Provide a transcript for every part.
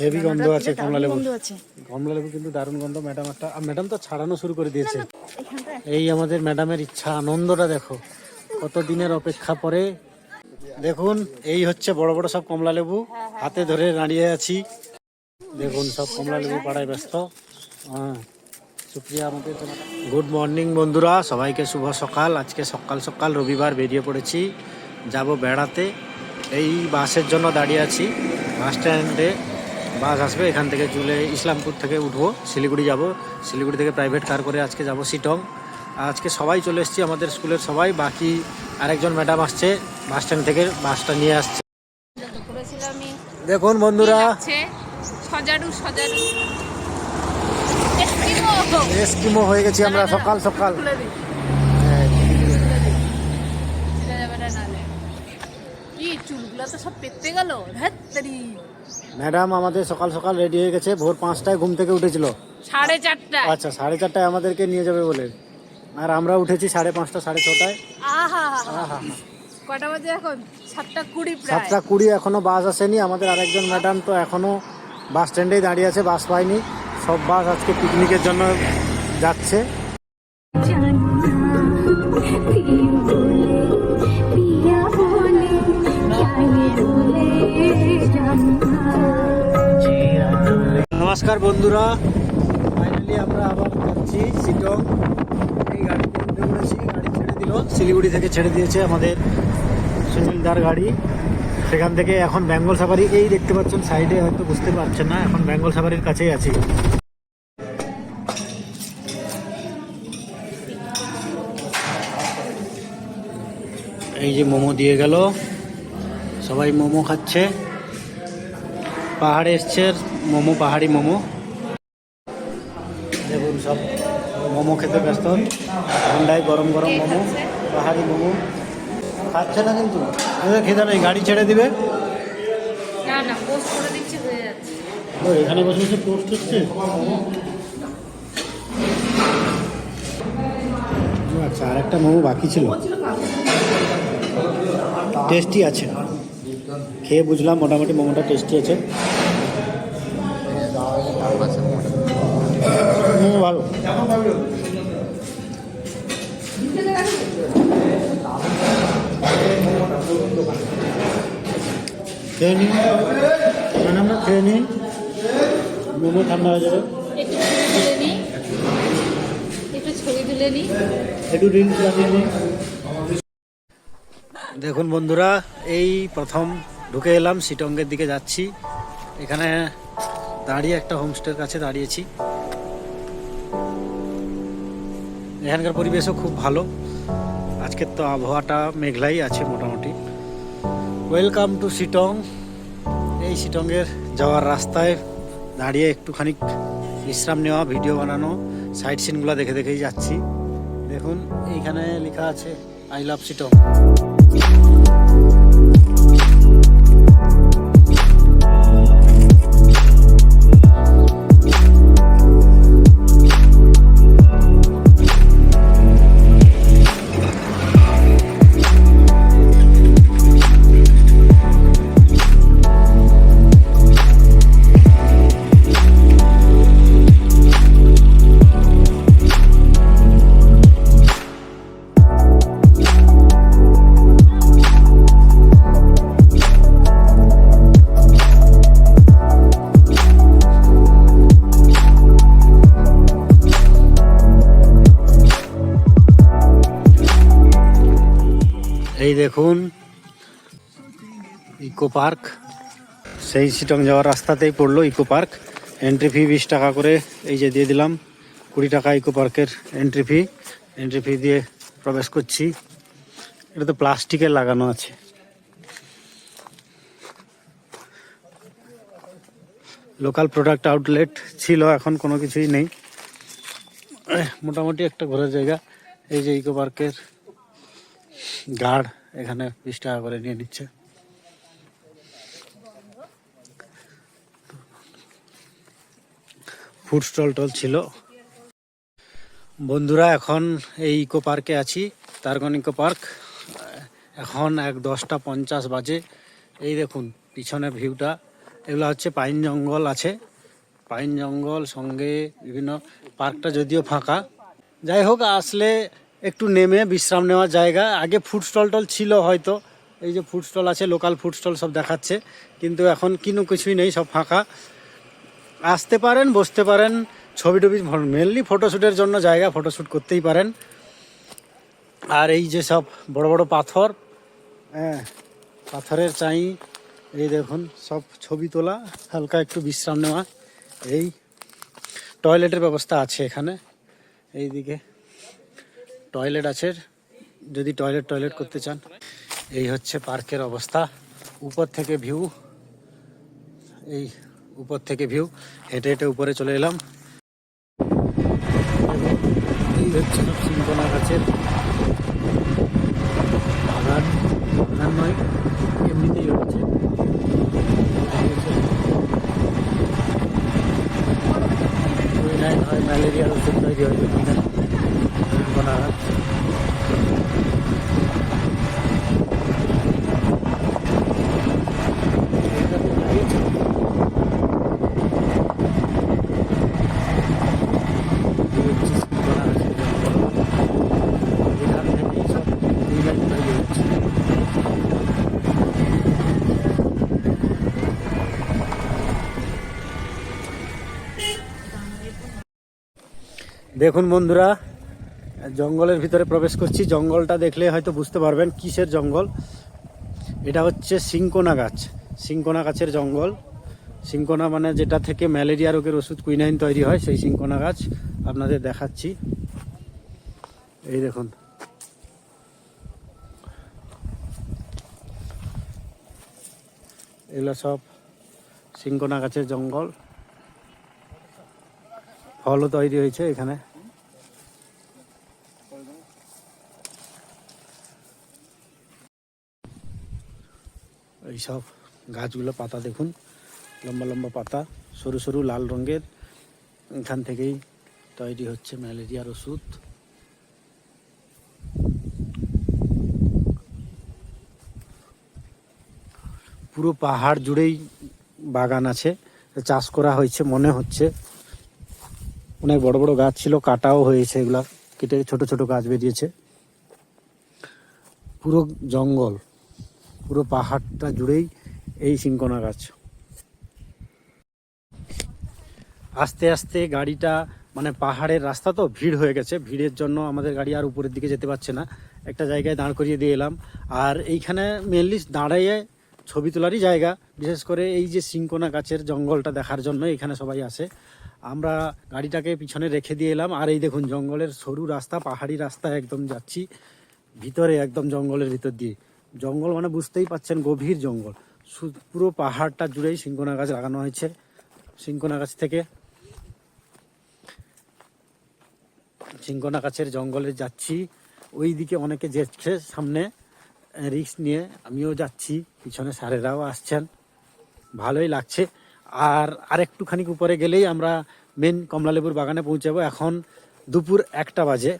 Heavy গন্ধ আছে কমলা লেবু। কমলা লেবু কিন্তু দারুণ গন্ধ ম্যাডাম একটা ম্যাডাম তো ছাড়ানো শুরু করে দিয়েছে। এই আমাদের ম্যাডামের ইচ্ছা আনন্দটা দেখো। কত দিনের অপেক্ষা পরে। দেখুন এই হচ্ছে বড় বড় সব কমলা লেবু হাতে ধরে দাঁড়িয়ে আছি। দেখুন সব কমলা লেবু পাড়ায় ব্যস্ত। হ্যাঁ সুপ্রিয়া আমাদের গুড মর্নিং বন্ধুরা। সবাইকে শুভ সকাল। আজকে সকাল সকাল রবিবার বেরিয়ে পড়েছি। যাব বেড়াতে। এই বাসের জন্য দাঁড়িয়ে আছি। বাস স্ট্যান্ডে। বাস আসবে এখান থেকে চলে ইসলামপুর থেকে উঠবো শিলিগুড়ি যাব। শিলিগুড়ি থেকে প্রাইভেট কার করে আজকে যাব সিটং আজকে সবাই চলে এসেছি আমাদের স্কুলের সবাই। বাকি আরেকজন ম্যাডাম আসছে বাস স্ট্যান্ড থেকে বাসটা নিয়ে আসছে। দেখুন বন্ধুরা। সজারু সজারু। এস্কিমো হয়ে গেছি আমরা সকাল সকাল খুলে দিই হ্যাঁ, ছিঁড়ে যাবে না নাহলে কি চুলগুলো তো সব পেতে গেল। ধ্যাত্তারি ম্যাডাম আমাদের সকাল সকাল রেডি হয়ে গেছে। ভোর পাঁচটায় ঘুম থেকে উঠেছিল। সাড়ে চারটায়? আচ্ছা সাড়ে চারটায় আমাদেরকে নিয়ে যাবে বলে। আর আমরা উঠেছি সাড়ে পাঁচটা সাড়ে ছটায়। আহা আহা কটা বাজে এখন? সাতটা কুড়ি প্রায়। সাতটা কুড়ি এখনও বাস আসেনি। আমাদের আরেকজন ম্যাডাম তো এখনও বাস স্ট্যান্ডেই দাঁড়িয়ে আছে বাস পায়নি। সব বাস আজকে পিকনিকের জন্য যাচ্ছে। নমস্কার বন্ধুরা ফাইনালি আমরা আবার যাচ্ছি সিটং এই গাড়িতে উঠে গাড়ি ছেড়ে দিল। শিলিগুড়ি থেকে ছেড়ে দিয়েছে আমাদের সুনীলদার গাড়ি। সেখান থেকে এখন বেঙ্গল সাফারি, এই দেখতে পাচ্ছেন সাইডে হয়তো বুঝতে পারছেন না, এখন বেঙ্গল সাফারির কাছেই আছি। এই যে মোমো দিয়ে গেল। সবাই মোমো খাচ্ছে। পাহাড়ে এসছে মোমো পাহাড়ি মোমো। দেখুন সব মোমো খেতে ব্যস্ত। ঠান্ডায় গরম গরম মোমো পাহাড়ি মোমো। খাচ্ছে না কিন্তু? খেতে নেই গাড়ি ছেড়ে দিবে। না না পোস্ট করে দিচ্ছি হয়ে যাচ্ছে। ও এখানে বসে বসে পোস্ট হচ্ছে? আচ্ছা আর একটা মোমো বাকি ছিল। টেস্টি আছে। খেয়ে বুঝলাম মোটামুটি মোমোটা টেস্টি আছে। মোমো ভালো। খেয়ে মানে আমরা খেয়ে মোমো ঠান্ডা হয়ে যাবে। একটু ছবি তুলে নিই। একটু ছবি তুলে নিই একটু রিলস বানিয়ে নিন দেখুন বন্ধুরা, এই প্রথম ঢুকে এলাম সিটঙ্গের দিকে যাচ্ছি। এখানে দাঁড়িয়ে একটা হোমস্টের কাছে দাঁড়িয়েছি। এখানকার পরিবেশও খুব ভালো। আজকের তো আবহাওয়াটা মেঘলাই আছে মোটামুটি। ওয়েলকাম টু সিটং এই সিটংয়ের যাওয়ার রাস্তায় দাঁড়িয়ে একটুখানি বিশ্রাম নেওয়া, ভিডিও বানানো সাইড সিনগুলো দেখে দেখেই যাচ্ছি। দেখুন, এইখানে লেখা আছে আই লাভ সিটং এই দেখুন, ইকো পার্ক। সেই সিটং যাওয়ার রাস্তাতেই পড়ল ইকো পার্ক। এন্ট্রি ফি বিশ টাকা করে, এই যে দিয়ে দিলাম, কুড়ি টাকা ইকো পার্কের এন্ট্রি ফি এন্ট্রি ফি দিয়ে প্রবেশ করছি। এটা তো প্লাস্টিকের লাগানো আছে। লোকাল প্রোডাক্ট আউটলেট ছিল, এখন কোনো কিছুই নেই। মোটামুটি একটা ঘোরার জায়গা। এই যে ইকো পার্কের গার্ড এখানে বিশ টাকা করে নিয়ে নিচ্ছে। ফুড স্টল টল ছিল। বন্ধুরা, এখন এই ইকো পার্কে আছি তারগন ইকো পার্ক। এখন এক দশটা পঞ্চাশ বাজে। এই দেখুন, পিছনে ভিউটা। এগুলো হচ্ছে পাইন জঙ্গল আছে। পাইন জঙ্গল সঙ্গে বিভিন্ন পার্কটা যদিও ফাঁকা। যাই হোক, আসলে একটু নেমে বিশ্রাম নেওয়ার জায়গা। আগে ফুড স্টল টল ছিল হয়তো, এই যে ফুড স্টল আছে লোকাল ফুড স্টল সব দেখাচ্ছে, কিন্তু এখন কিনো কিছুই নেই, সব ফাঁকা। আসতে পারেন, বসতে পারেন, ছবি টবি মেনলি ফটোশ্যুটের জন্য জায়গা ফটোশ্যুট করতেই পারেন। আর এই যে সব বড় বড় পাথর হ্যাঁ পাথরের চাই, এই দেখুন, সব ছবি তোলা, হালকা একটু বিশ্রাম নেওয়া, এই টয়লেটের ব্যবস্থা আছে এখানে, এইদিকে। টয়লেট আছে। যদি টয়লেট টয়লেট করতে চান, এই হচ্ছে পার্কের অবস্থা। উপর থেকে ভিউ, এই উপর থেকে ভিউ। হেঁটে হেঁটে উপরে চলে এলাম। এই হচ্ছে সব সিনকোনা গাছের বাগান বাগান নয় এমনিতেই হচ্ছে কুইনাইন হয় ম্যালেরিয়ার ওষুধ তৈরি হয় কুইনাইন সিনকোনা গাছ এটা তো লাগিয়েছে। এই হচ্ছে সিনকোনা গাছের জঙ্গল। এখান থেকেই সব কুইনাইন তৈরি হচ্ছে দেখুন বন্ধুরা, জঙ্গলের ভিতরে প্রবেশ করছি। জঙ্গলটা দেখলে হয়তো বুঝতে পারবেন কিসের জঙ্গল। এটা হচ্ছে সিঙ্কোনা গাছ। সিঙ্কোনা গাছের জঙ্গল। সিঙ্কোনা মানে যেটা থেকে ম্যালেরিয়া রোগের ওষুধ কুইনাইন তৈরি হয়, সেই সিঙ্কোনা গাছ আপনাদের দেখাচ্ছি। এই দেখুন। এগুলো সব সিঙ্কোনা গাছের জঙ্গল। ফলও তৈরি হয়েছে এখানে। এইসব গাছগুলো পাতা দেখুন, লম্বা লম্বা পাতা, সরু সরু লাল রঙের। এখান থেকেই তৈরি হচ্ছে ম্যালেরিয়ার ওষুধ। পুরো পাহাড় জুড়েই বাগান আছে, চাষ করা হয়েছে মনে হচ্ছে। অনেক বড় বড় গাছ ছিল, কাটাও হয়েছে এগুলা, কেটে ছোট ছোট গাছ বেরিয়েছে। পুরো জঙ্গল, পুরো পাহাড়টা জুড়েই এই সিঙ্কোনা গাছ। আস্তে আস্তে গাড়িটা মানে পাহাড়ের রাস্তা তো ভিড় হয়ে গেছে, ভিড়ের জন্য আমাদের গাড়ি আর উপরের দিকে যেতে পারছে না। একটা জায়গায় দাঁড় করিয়ে দিয়ে এলাম। আর এইখানে মেনলি দাঁড়িয়ে ছবি তোলারই জায়গা, বিশেষ করে এই যে সিঙ্কোনা গাছের জঙ্গলটা দেখার জন্য এখানে সবাই আসে। আমরা গাড়িটাকে পিছনে রেখে দিয়ে এলাম। আর এই দেখুন, জঙ্গলের সরু রাস্তা, পাহাড়ি রাস্তা একদম যাচ্ছি। ভিতরে একদম জঙ্গলের ভিতর দিয়ে। জঙ্গল মানে বুঝতেই পাচ্ছেন, গভীর জঙ্গল। পুরো পাহাড়টা জুড়েই সিঙ্কোনা গাছ লাগানো হয়েছে। সিঙ্কোনা গাছ থেকে সিঙ্কোনা গাছের জঙ্গলে যাচ্ছি। ওই দিকে অনেকে যাচ্ছে সামনে রিক্স নিয়ে। আমিও যাচ্ছি, পিছনে স্যারেরাও আসছেন। ভালোই লাগছে। আর আরেকটুখানি উপরে গেলেই আমরা মেন কমলালেবুর বাগানে পৌঁছাবো। এখন দুপুর একটা বাজে।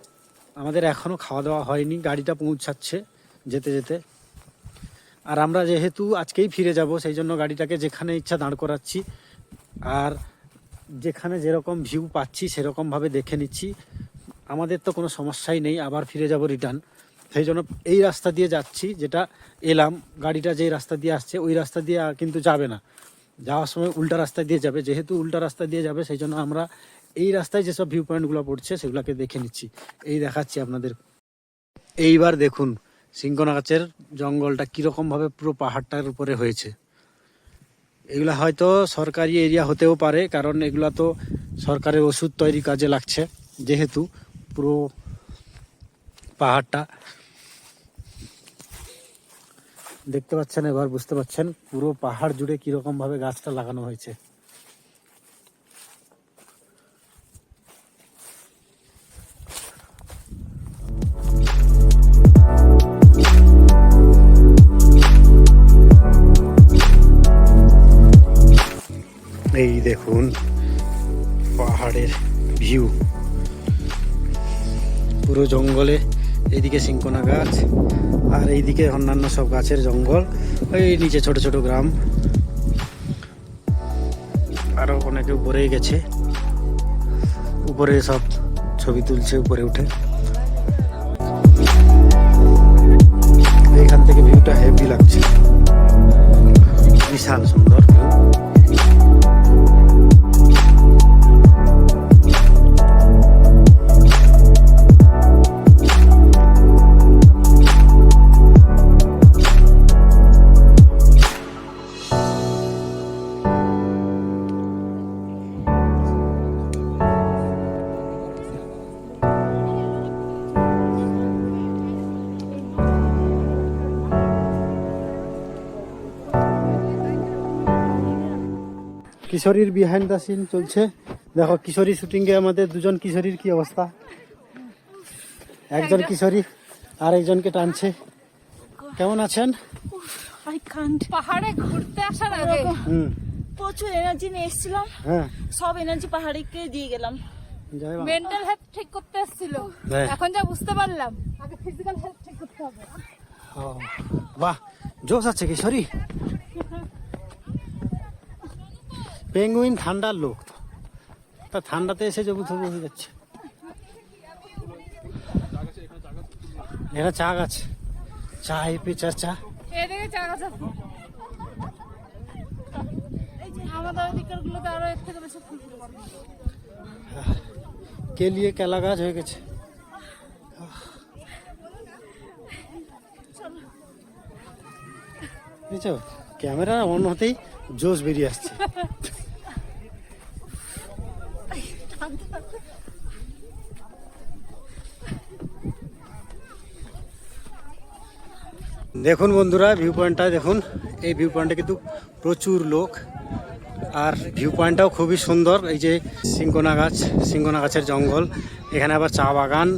আমাদের এখনও খাওয়া দাওয়া হয়নি, গাড়িটা পৌঁছাচ্ছে যেতে যেতে। আর আমরা যেহেতু আজকেই ফিরে যাব, সেই জন্য গাড়িটাকে যেখানে ইচ্ছা দাঁড় করাচ্ছি আর যেখানে যেরকম ভিউ পাচ্ছি, সেরকমভাবে দেখে নিচ্ছি। আমাদের তো কোনো সমস্যাই নেই, আবার ফিরে যাব রিটার্ন সেই জন্য এই রাস্তা দিয়ে যাচ্ছি, যেটা এলাম। গাড়িটা যেই রাস্তা দিয়ে আসছে, ওই রাস্তা দিয়ে কিন্তু যাবে না। যাওয়ার সময় উল্টা রাস্তা দিয়ে যাবে। যেহেতু উল্টা রাস্তা দিয়ে যাবে সেই জন্য আমরা এই রাস্তায় যেসব ভিউ পয়েন্টগুলো পড়ছে, সেগুলোকে দেখে নিচ্ছি। এই দেখাচ্ছি আপনাদের। এইবার দেখুন সিঙ্কোনা গাছের জঙ্গলটা কীরকমভাবে পুরো পাহাড়টার উপরে হয়েছে। এগুলা হয়তো সরকারি এরিয়া হতেও পারে, কারণ এগুলা তো সরকারের ওষুধ তৈরি কাজে লাগছে, যেহেতু পুরো পাহাড়টা। দেখতে পাচ্ছেন, এবার বুঝতে পাচ্ছেন পুরো পাহাড় জুড়ে কীরকম ভাবে গাছটা লাগানো হয়েছে। এই দেখুন পাহাড়ের ভিউ। পুরো জঙ্গলে এইদিকে সিঙ্কোনা গাছ, আর এইদিকে অন্যান্য সব গাছের জঙ্গল ওই নিচে ছোট ছোট গ্রাম। আরও অনেকে উপরেই গেছে। উপরে সব ছবি তুলছে উপরে উঠে। এখান থেকে ভিউটা হেভি লাগছে। বিশাল সুন্দর। কিশোরীর বিহাইন্ড দ্য সিন চলছে। দেখো কিশোরী শুটিং এ আমাদের দুজন কিশোরীর কি অবস্থা? একজন কিশোরী আর একজনকে টানছে। কেমন আছেন? আই পাহাড়ে ঘুরতে আসার আগে হুম। প্রচুর এনার্জি নিয়ে এসেছিলাম। হ্যাঁ। সব এনার্জি পাহাড়িকে দিয়ে গেলাম। মেন্টাল হেলথ ঠিক করতে এসেছিল। হ্যাঁ। এখন যা বুঝতে পারলাম। আগে ফিজিক্যাল হেলথ ঠিক করতে হবে। ও, বাহ জোশ আছে কিশোরী। পেঙ্গুইন ঠান্ডার লোক তো। তা ঠান্ডাতে এসে জবু থবু হয়ে যাচ্ছে। এরা চা গাছ। চা পে চা। চা গাছ। আছে। আমাদের ওদিকের গুলোতে আরও এর থেকে বেশি ফুল ফুল করে। কে লিয়ে কেলা গাছ হয়ে গেছে। বুঝছ? ক্যামেরা অন হতেই জোশ বেরিয়ে আসছে। দেখুন বন্ধুরা ভিউ পয়েন্টটা দেখুন। এই ভিউ পয়েন্টে কিন্তু প্রচুর লোক। আর ভিউ পয়েন্টটাও খুবই সুন্দর। এই যে সিঙ্কোনা গাছ সিঙ্কোনা গাছের জঙ্গল। এখানে আবার চা বাগান।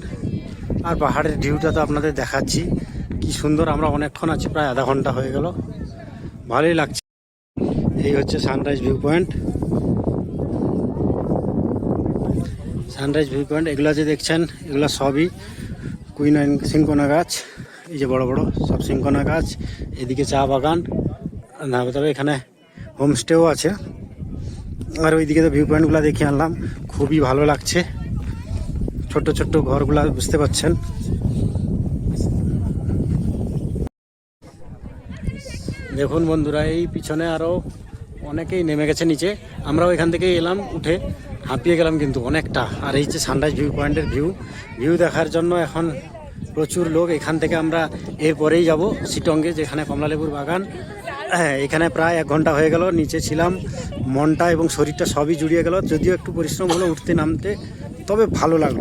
আর পাহাড়ের ভিউটা তো আপনাদের দেখাচ্ছি। কি সুন্দর, আমরা অনেকক্ষণ আছি, প্রায় আধা ঘণ্টা হয়ে গেল। ভালোই লাগছে। এই হচ্ছে sunrise view point sunrise view point এগুলো যে দেখছেন, এগুলো সবই কুইন সিঙ্কোনা গাছ। এই যে বড় বড়, সব সিঙ্কোনা গাছ, এদিকে চা বাগান তবে এখানে হোমস্টেও আছে। আর ওইদিকে তো ভিউ পয়েন্টগুলো দেখে আনলাম, খুবই ভালো লাগছে। ছোট্ট ছোট্ট ঘরগুলা, বুঝতে পারছেন? দেখুন বন্ধুরা, এই পিছনে আরও অনেকেই নেমে গেছে নিচে। আমরাও এখান থেকে এলাম, উঠে হাঁপিয়ে গেলাম কিন্তু অনেকটা। আর এই যে সানরাইজ ভিউ পয়েন্টের ভিউ ভিউ দেখার জন্য এখন প্রচুর লোক, এখান থেকে আমরা এরপরেই যাব সিটঙ্গে, যেখানে কমলালেবুর বাগান। হ্যাঁ এখানে প্রায় এক ঘণ্টা হয়ে গেল, নিচে ছিলাম। মনটা এবং শরীরটা সবই জুড়িয়ে গেল, যদিও একটু পরিশ্রম হলো উঠতে নামতে, তবে ভালো লাগল।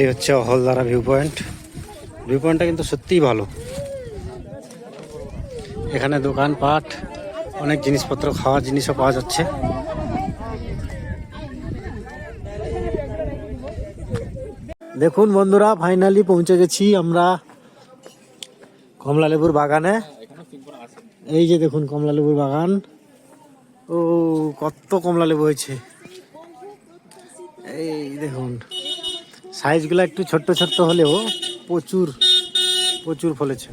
এই হচ্ছে হলদারা ভিউ পয়েন্ট ভিউ পয়েন্টটা কিন্তু সত্যিই ভালো। এখানে দোকানপাট, অনেক জিনিসপত্র, খাওয়ার জিনিসও পাওয়া যাচ্ছে। দেখুন বন্ধুরা ফাইনালি পৌঁছে গেছি আমরা কমলা লেবুর বাগানে। এই যে দেখুন কমলা লেবুর বাগান। ও, কত কমলা লেবু হয়েছে। এই দেখুন সাইজগুলো একটু ছোট্ট ছোট্ট হলেও প্রচুর প্রচুর ফলেছে।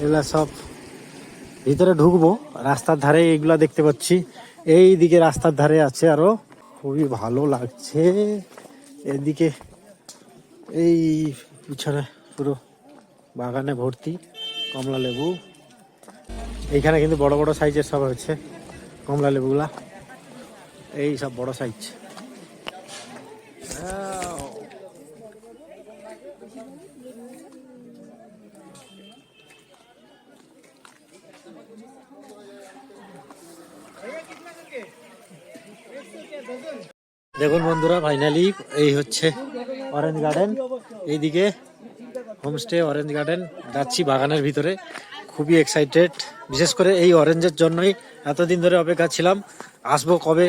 এগুলা সব ভিতরে ঢুকবো। রাস্তার ধারে এইগুলা দেখতে পাচ্ছি। এই দিকে রাস্তার ধারে আছে আরও। খুবই ভালো লাগছে। এদিকে এই পিছনে পুরো বাগানে ভর্তি কমলা লেবু। এইখানে কিন্তু বড় বড় সাইজের সব হচ্ছে কমলা লেবুগুলা। এই সব বড় সাইজ দেখুন বন্ধুরা ফাইনালি এই হচ্ছে অরেঞ্জ গার্ডেন এইদিকে হোমস্টে অরেঞ্জ গার্ডেন যাচ্ছি বাগানের ভিতরে। খুবই এক্সাইটেড বিশেষ করে এই অরেঞ্জের জন্যই এতদিন ধরে অপেক্ষা ছিলাম, আসব কবে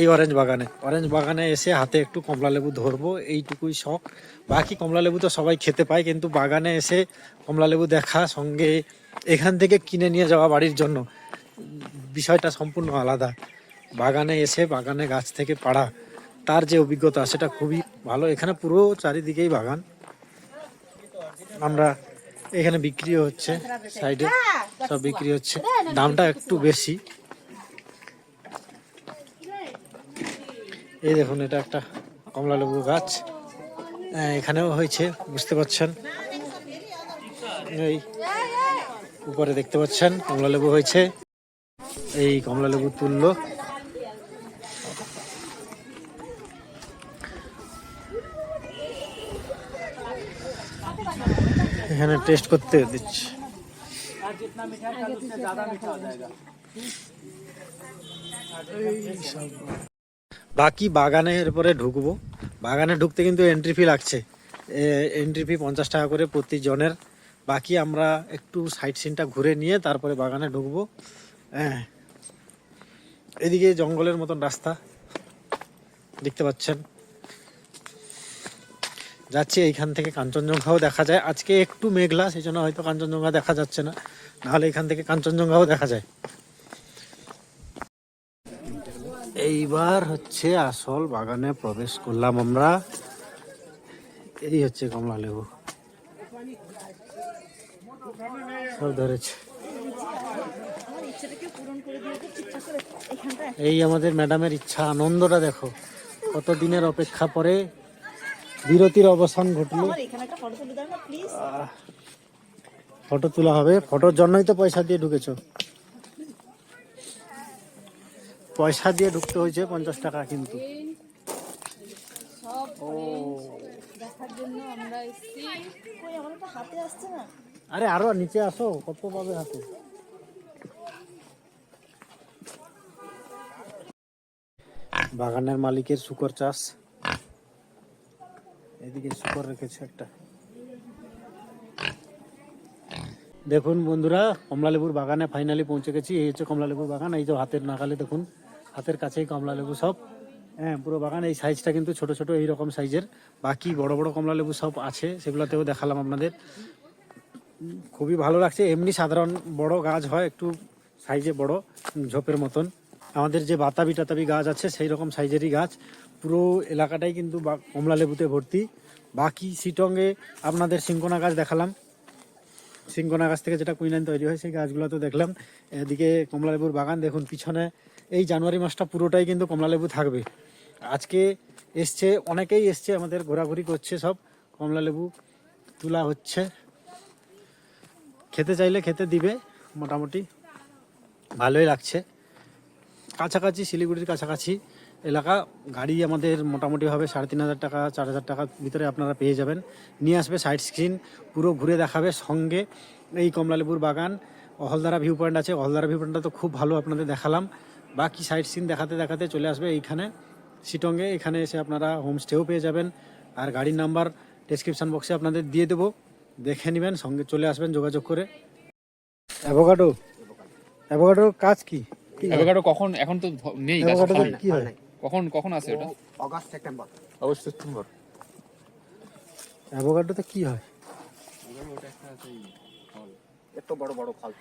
এই অরেঞ্জ বাগানে। অরেঞ্জ বাগানে এসে হাতে একটু কমলা লেবু ধরবো, এইটুকুই শখ। বাকি কমলা লেবু তো সবাই খেতে পায়, কিন্তু বাগানে এসে কমলা লেবু দেখা, সঙ্গে এখান থেকে কিনে নিয়ে যাওয়া বাড়ির জন্য। বিষয়টা সম্পূর্ণ আলাদা। বাগানে এসে বাগানে গাছ থেকে পাড়া তার যে অভিজ্ঞতা সেটা খুবই ভালো। এখানে পুরো চারিদিকেই বাগান। আমরা এখানে বিক্রিও হচ্ছে সাইডে সব বিক্রি হচ্ছে। দামটা একটু বেশি। এই দেখুন এটা একটা কমলা লেবু গাছ। আহ, এখানেও হয়েছে বুঝতে পারছেন? এই উপরে দেখতে পাচ্ছেন কমলা লেবু হয়েছে। এই কমলা লেবু তুললো এখানে টেস্ট করতে দিচ্ছি। বাকি বাগানের পরে ঢুকবো। বাগানে ঢুকতে কিন্তু এন্ট্রি ফি লাগছে। এন্ট্রি ফি পঞ্চাশ টাকা করে প্রতি জনের বাকি আমরা একটু সাইড সিনটা ঘুরে নিয়ে তারপরে বাগানে ঢুকবো। হ্যাঁ। এদিকে জঙ্গলের মতন রাস্তা। দেখতে পাচ্ছেন? যাচ্ছি, এইখান থেকে কাঞ্চনজঙ্ঘাও দেখা যায়। আজকে একটু মেঘলা সেই জন্য হয়তো কাঞ্চনজঙ্ঘা দেখা যাচ্ছে না। নাহলে এখান থেকে কাঞ্চনজঙ্ঘাও দেখা যায়। এইবার হচ্ছে আসল বাগানে প্রবেশ করলাম আমরা। এই হচ্ছে কমলা লেবু। সব ধরেছে। এই আমাদের ম্যাডামের ইচ্ছা, আনন্দটা দেখো। কত দিনের অপেক্ষা পরে বিরতির অবসান ঘটলো। ফটো তুলে হবে। ফটোর জন্যই তো পয়সা দিয়ে ঢুকেছ। পয়সা দিয়ে ঢুকতে হয়েছে পঞ্চাশ টাকা কিন্তু। আরে আরও নিচে আসো কত পাবে হাতে? বাগানের মালিকের শুকর চাষ। এদিকে শুকর রেখেছে একটা। দেখুন বন্ধুরা, কমলালেবুর বাগানে ফাইনালি পৌঁছে গেছি। এই হচ্ছে কমলালেবুর বাগান, এই যে হাতের নাগালে দেখুন, হাতের কাছেই কমলালেবু সব। হ্যাঁ পুরো বাগান, এই সাইজটা কিন্তু ছোট ছোট এই রকম সাইজের বাকি বড় বড় কমলালেবু সব আছে, সেগুলোতেও দেখালাম আপনাদের। খুবই ভালো লাগছে, এমনি সাধারণ বড় গাছ হয়, একটু সাইজে বড়, ঝোপের মতন। আমাদের যে বাতাবি টাতাবি গাছ আছে সেই রকম সাইজেরই গাছ। পুরো এলাকাটাই কিন্তু কমলা লেবুতে ভর্তি। বাকি সিটঙ্গে আপনাদের সিঙ্কোনা গাছ দেখালাম। সিঙ্কোনা গাছ থেকে যেটা কুইনাইন তৈরি হয়, সেই গাছগুলো তো দেখলাম। এদিকে কমলা লেবুর বাগান, দেখুন পিছনে এই জানুয়ারি মাসটা পুরোটাই কিন্তু কমলা লেবু থাকবে। আজকে এসছে, অনেকেই এসছে, আমাদের ঘোরাঘুরি করছে সব। কমলা লেবু তোলা হচ্ছে। খেতে চাইলে খেতে দিবে, মোটামুটি ভালোই লাগছে। কাছাকাছি, শিলিগুড়ির কাছাকাছি। এলাকা গাড়ি আমাদের মোটামুটিভাবে সাড়ে তিন হাজার টাকা চার হাজার টাকার ভিতরে আপনারা পেয়ে যাবেন। নিয়ে আসবে সাইড স্ক্রিন পুরো ঘুরে দেখাবে সঙ্গে এই কমলালেবুর বাগান। অহলদারা ভিউ পয়েন্ট আছে অহলদারা ভিউ পয়েন্টটা তো খুব ভালো আপনাদের দেখালাম। বাকি সাইড সিন দেখাতে দেখাতে চলে আসবে এইখানে। সিটঙ্গে এখানে এসে আপনারা হোমস্টেও পেয়ে যাবেন। আর গাড়ির নাম্বার ডেসক্রিপশন বক্সে আপনাদের দিয়ে দেবো। দেখে নেবেন সঙ্গে চলে আসবেন যোগাযোগ করে। অ্যাভোকাডো অ্যাভোকাডোর কাজ কি? অ্যাভোকাডো কখন? এখন তো নেই। কি হয়? কখন কখন আসে ওটা অগাস্ট সেপ্টেম্বর। August September. অ্যাভোকাডোতে কি হয়? এত বড় বড় ফল।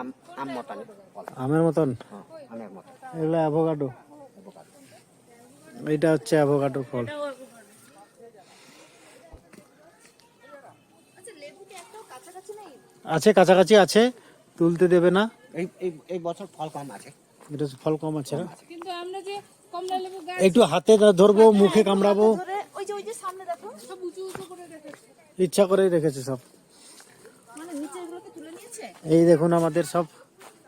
আম আম মতানে আমের মতন? হ্যাঁ আমের মতো এগুলো অ্যাভোকাডো। এটা হচ্ছে অ্যাভোকাডো ফল। আছে কাছাকাছি আছে তুলতে দেবে না। এই এই এই বছর ফল কম আছে। এটা ফল কম আছে না? কিন্তু আমরা যে একটু হাতে ধরবো মুখে কামড়াবো। ধরে ওই যে ওই যে সামনে দেখো। সব উঁচু উঁচু করে রেখেছে। ইচ্ছা করেই রেখেছে সব। মানে নিচে এগুলোকে তুলে নিয়েছে? এই দেখুন আমাদের সব।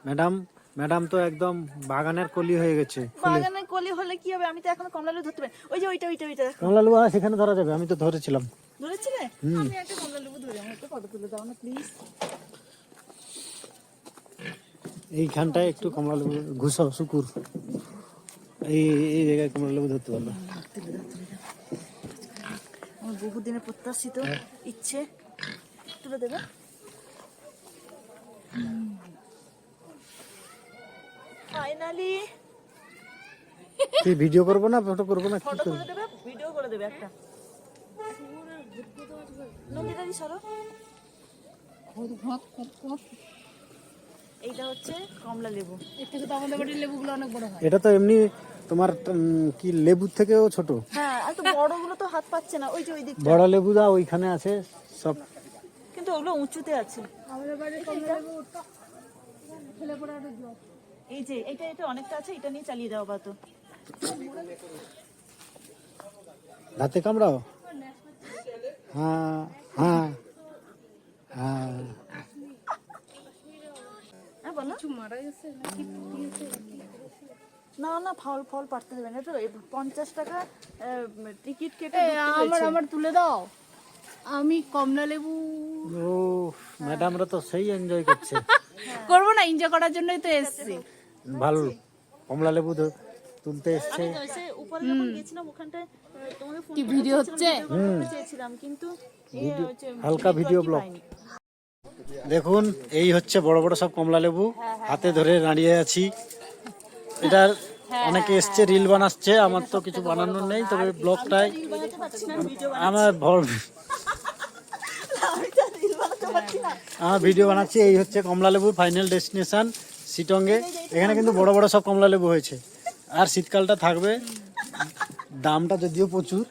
ম্যাডাম ম্যাডাম তো একদম বাগানের কলি হয়ে গেছে। বাগানে কলি হলে কি হবে? আমি তো এখন কমলালু ধরতে পারি ওই যে ওইটা ওইটা ওইটা কমলালু আহ, সেখানে ধরা যাবে। আমি তো ধরেছিলাম। ধরেছিলে? আমি একটা কমলালু ধরে আমার একটা ফটো তুলে দাও না প্লিজ এইখানটায় একটু কমলালেবু ঘুষো শুকুর। এই এই জায়গায় কমলালেবু ধরতে পারবে। আমার বহুদিনের প্রত্যাশিত ইচ্ছে। তুলে দেবে? ফাইনালি তুই ভিডিও করব না ফটো করব না ফটো করব? তুলে দেবে? ভিডিও করে দেবে একটা। নন্দিতাদি সরো। এইটা হচ্ছে কমলা লেবু। এর থেকে তো আমাদের বাড়ির লেবুগুলো অনেক বড় হয়। এটা তো এমনি তোমার কি লেবুর থেকেও ছোট? হ্যাঁ আর তো বড়গুলো তো হাত পাচ্ছে না ওই যে ওই দিক বড় লেবু দা ওইখানে আছে সব। কিন্তু ওগুলো উঁচুতে আছে। আমাদের বাড়ির কমলা লেবু ফেলে পড়ে এই যে এটা এটা অনেকটা আছে এটা নিয়ে চালিয়ে দাও বা তো দাঁতে কামড়াও? হ্যাঁ হ্যাঁ হ্যাঁ হ্যাঁ। বলো মারা গেছে না না ফল ফল পারতে দেবে না। তো পঞ্চাশ টাকা টিকিট কেটে আমার আমার তুলে দাও। আমি কমলা লেবু। ও ম্যাডামরা তো সেই এনজয় করছে। করব না এনজয় করার জন্যই তো এসছি। ভালো কমলা লেবু তো তুলতে এসছে। আমি তো এসে উপরে যখন গেছিলাম ওখানটায় তোমাদের ফোন কি ভিডিও হচ্ছে? চেয়েছিলাম কিন্তু হালকা ভিডিও ব্লগ। দেখুন, এই হচ্ছে বড় বড় সব কমলা লেবু। হাতে ধরে দাঁড়িয়ে আছি। এটার অনেকে এসছে, রিল বানাচ্ছে, আমার তো কিছু বানানোর নেই, তবে ব্লগটাই আমার আমার ভিডিও বানাচ্ছি, এই হচ্ছে কমলা লেবু ফাইনাল ডেস্টিনেশন সিটঙ্গে এখানে কিন্তু বড় বড় সব কমলা লেবু হয়েছে। আর শীতকালটা থাকবে। দামটা যদিও প্রচুর।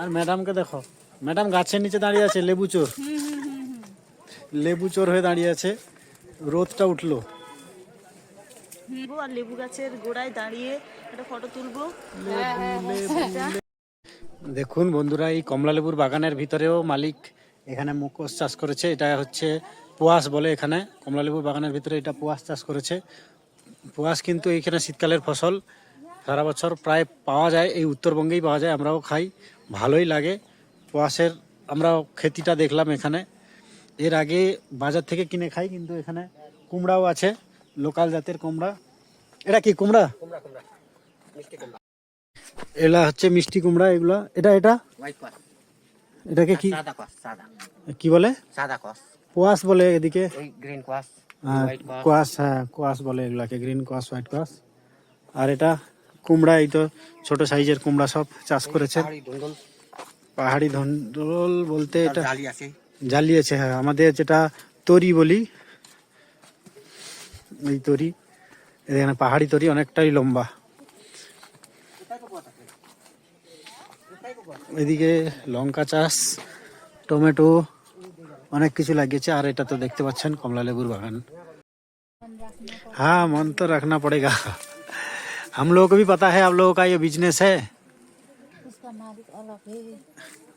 আর ম্যাডামকে দেখো ম্যাডাম গাছের নিচে দাঁড়িয়ে আছে, লেবু চোর। লেবু চোর হয়ে দাঁড়িয়ে আছে। রোদটা উঠল। আর লেবু গাছের গোড়ায় দাঁড়িয়ে একটা ফটো তুলবো। দেখুন বন্ধুরা এই কমলা লেবুর বাগানের ভিতরেও মালিক এখানে মুখোশ চাষ করেছে। এটা হচ্ছে পোয়াশ বলে এখানে। কমলা লেবুর বাগানের ভিতরে এটা পোয়াশ চাষ করেছে। পোয়াশ কিন্তু এইখানে শীতকালের ফসল। সারা বছর প্রায় পাওয়া যায় এই উত্তরবঙ্গেই পাওয়া যায় আমরাও খাই। ভালোই লাগে। পোয়াশের আমরা খেতিটা দেখলাম এখানে। এর আগে বাজার থেকে কিনে খাই কিন্তু এখানে কুমড়াও আছে লোকাল জাতের কুমড়া। এটা কি কুমড়া? এলা হচ্ছে মিষ্টি কুমড়া এগুলা। এটা এটা? এটাকে কি? কি বলে? সাদা কস কোয়াশ বলে এদিকে। গ্রিন কোয়াশ হ্যাঁ কোয়াশ বলে এগুলাকে গ্রিন কোয়াশ হোয়াইট কোয়াশ আর এটা কুমড়া এই তো ছোট সাইজের কুমড়া সব চাষ করেছে। পাহাড়ি ধুন্দুল। বলতে এটা আছে। জ্বালিয়েছে হ্যাঁ আমাদের যেটা তরি বলি এই তরি এখানে পাহাড়ি তরি অনেকটাই লম্বা এদিকে লঙ্কা চাষ টমেটো অনেক কিছু লাগিয়েছে আর এটা তো দেখতে পাচ্ছেন কমলা লেবুর বাগান हाँ मन तो रखना पड़ेगा हम लोगों को भी पता है आप लोगों का ये बिजनेस है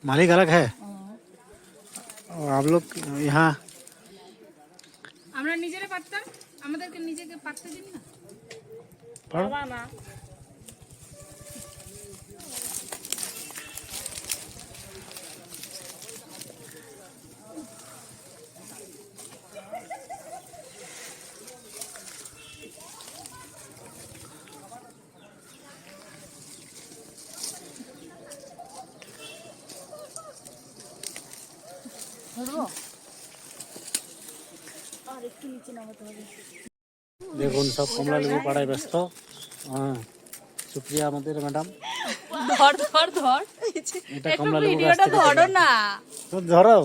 मालिक अलग है और आप लोग यहाँ আমরা নিজেরা পারতাম আমাদেরকে নিজেকে পারতে দিন না पढ़ो আর একটু নিচে নামাতে হবে। দেখুন সব কমলা লেবু পাড়ায় ব্যস্ত। হ্যাঁ সুপ্রিয়া আমাদের ম্যাডাম। ধর ধর ধর। এটা কমলা লেবু ভিডিওটা ধরো না। তো ধরো।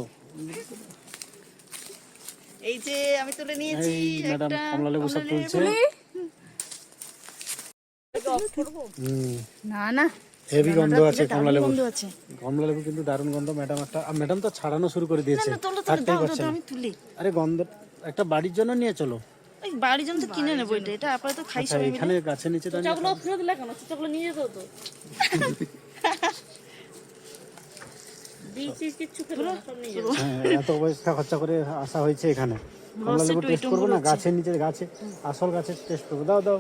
এই যে আমি তুলে নিয়েছি ম্যাডাম কমলা লেবু সব তুলছে। না না। হেভি গন্ধ আছে কমলা লেবু। কমলা লেবু কিন্তু দারুণ গন্ধ। ম্যাডাম একটা ম্যাডাম তো ছাড়ানো শুরু করে দিয়েছে। থাকতেই পারছে আমি তুলি। আরে গন্ধ একটা বাড়ির জন্য নিয়ে চলো। বাড়ির জন্য তো কিনে নেব এটা এটা আপাতত খাই আচ্ছা সবাই মিলে। এখানে গাছের নিচে ফেরত দিলে কেন? চাগুলো নিয়ে যেত তো। হ্যাঁ এত পয়সা খরচা করে আসা হয়েছে এখানে। কমলা লেবু টেস্ট করব না? গাছের নিচে গাছে আসল গাছের টেস্ট করব। দাও দাও।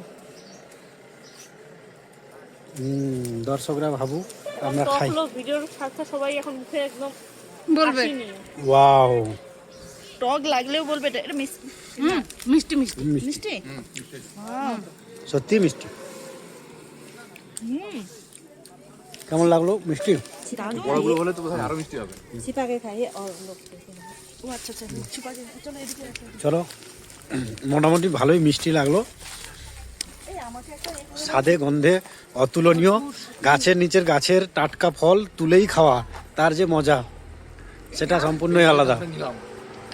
হুম দর্শকরা ভাবু আমরা খাই। ভিডিওর সাথে সবাই এখন মুখে একদম বলবে। ওয়াও। টক লাগলেও বলবে এটা মিষ্টি মিষ্টি মিষ্টি। সত্যি মিষ্টি। কেমন লাগল? মিষ্টি? বড়গুলো হলে তো আরও মিষ্টি হবে। সিপাকে খাইয়ে ও আচ্ছা আচ্ছা। চলো। মোটামুটি ভালোই মিষ্টি লাগল এই আমাকে একটা এ করে স্বাদে, গন্ধে অতুলনীয়। গাছের নিচের গাছের টাটকা ফল তুলেই খাওয়া, তার যে মজা, সেটা সম্পূর্ণই আলাদা।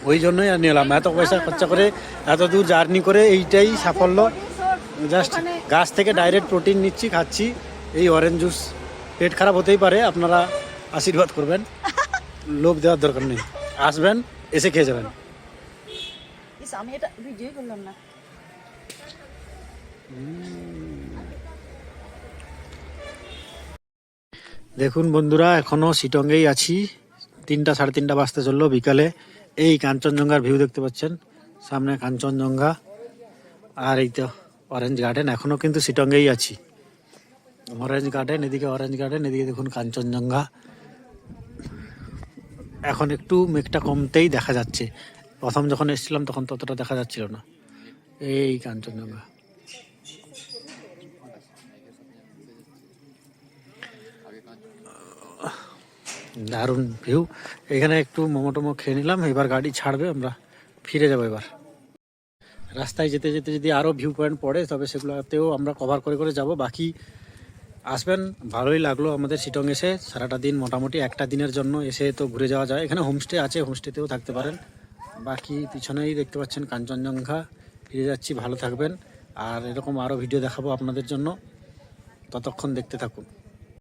ওই জন্যই আর নিলাম। এত পয়সা খরচা করে, এত দূর জার্নি করে এইটাই সাফল্য। জাস্ট গাছ থেকে ডাইরেক্ট প্রোটিন নিচ্ছি, খাচ্ছি। এই অরেঞ্জ জুস। পেট খারাপ হতেই পারে, আপনারা আশীর্বাদ করবেন। লোভ দেওয়ার দরকার নেই। আসবেন, এসে খেয়ে যাবেন। আমি এটা ভিডিও করলাম না। দেখুন বন্ধুরা, এখনও সিটঙ্গেই আছি। তিনটা সাড়ে তিনটা বাজতে চলল বিকালে। এই কাঞ্চনজঙ্ঘার ভিউ দেখতে পাচ্ছেন? সামনে কাঞ্চনজঙ্ঘা। আর এই তো অরেঞ্জ গার্ডেন এখনও কিন্তু সিটঙ্গেই আছি। অরেঞ্জ গার্ডেন এদিকে অরেঞ্জ গার্ডেন এদিকে দেখুন কাঞ্চনজঙ্ঘা। এখন একটু মেঘটা কমতেই দেখা যাচ্ছে। প্রথম যখন এসেছিলাম, তখন ততটা দেখা যাচ্ছিল না। এই কাঞ্চনজঙ্ঘা। দারুণ ভিউ এখানে একটু মোমো টোমো খেয়ে নিলাম, এবার গাড়ি ছাড়বে, আমরা ফিরে যাব এবার। রাস্তায় যেতে যেতে যদি আরও ভিউ পয়েন্ট পড়ে, তবে সেগুলোতেও আমরা কভার করে করে যাব। বাকি আসবেন, ভালোই লাগল আমাদের শিটং এসে। সারাটা দিন মোটামুটি একটা দিনের জন্য এসে তো ঘুরে যাওয়া যায়। এখানে হোমস্টে আছে হোমস্টেতেও থাকতে পারেন। বাকি পিছনেই দেখতে পাচ্ছেন কাঞ্চনজঙ্ঘা। ফিরে যাচ্ছি, ভালো থাকবেন। আর এরকম আরও ভিডিও দেখাবো আপনাদের জন্য। ততক্ষণ দেখতে থাকুন।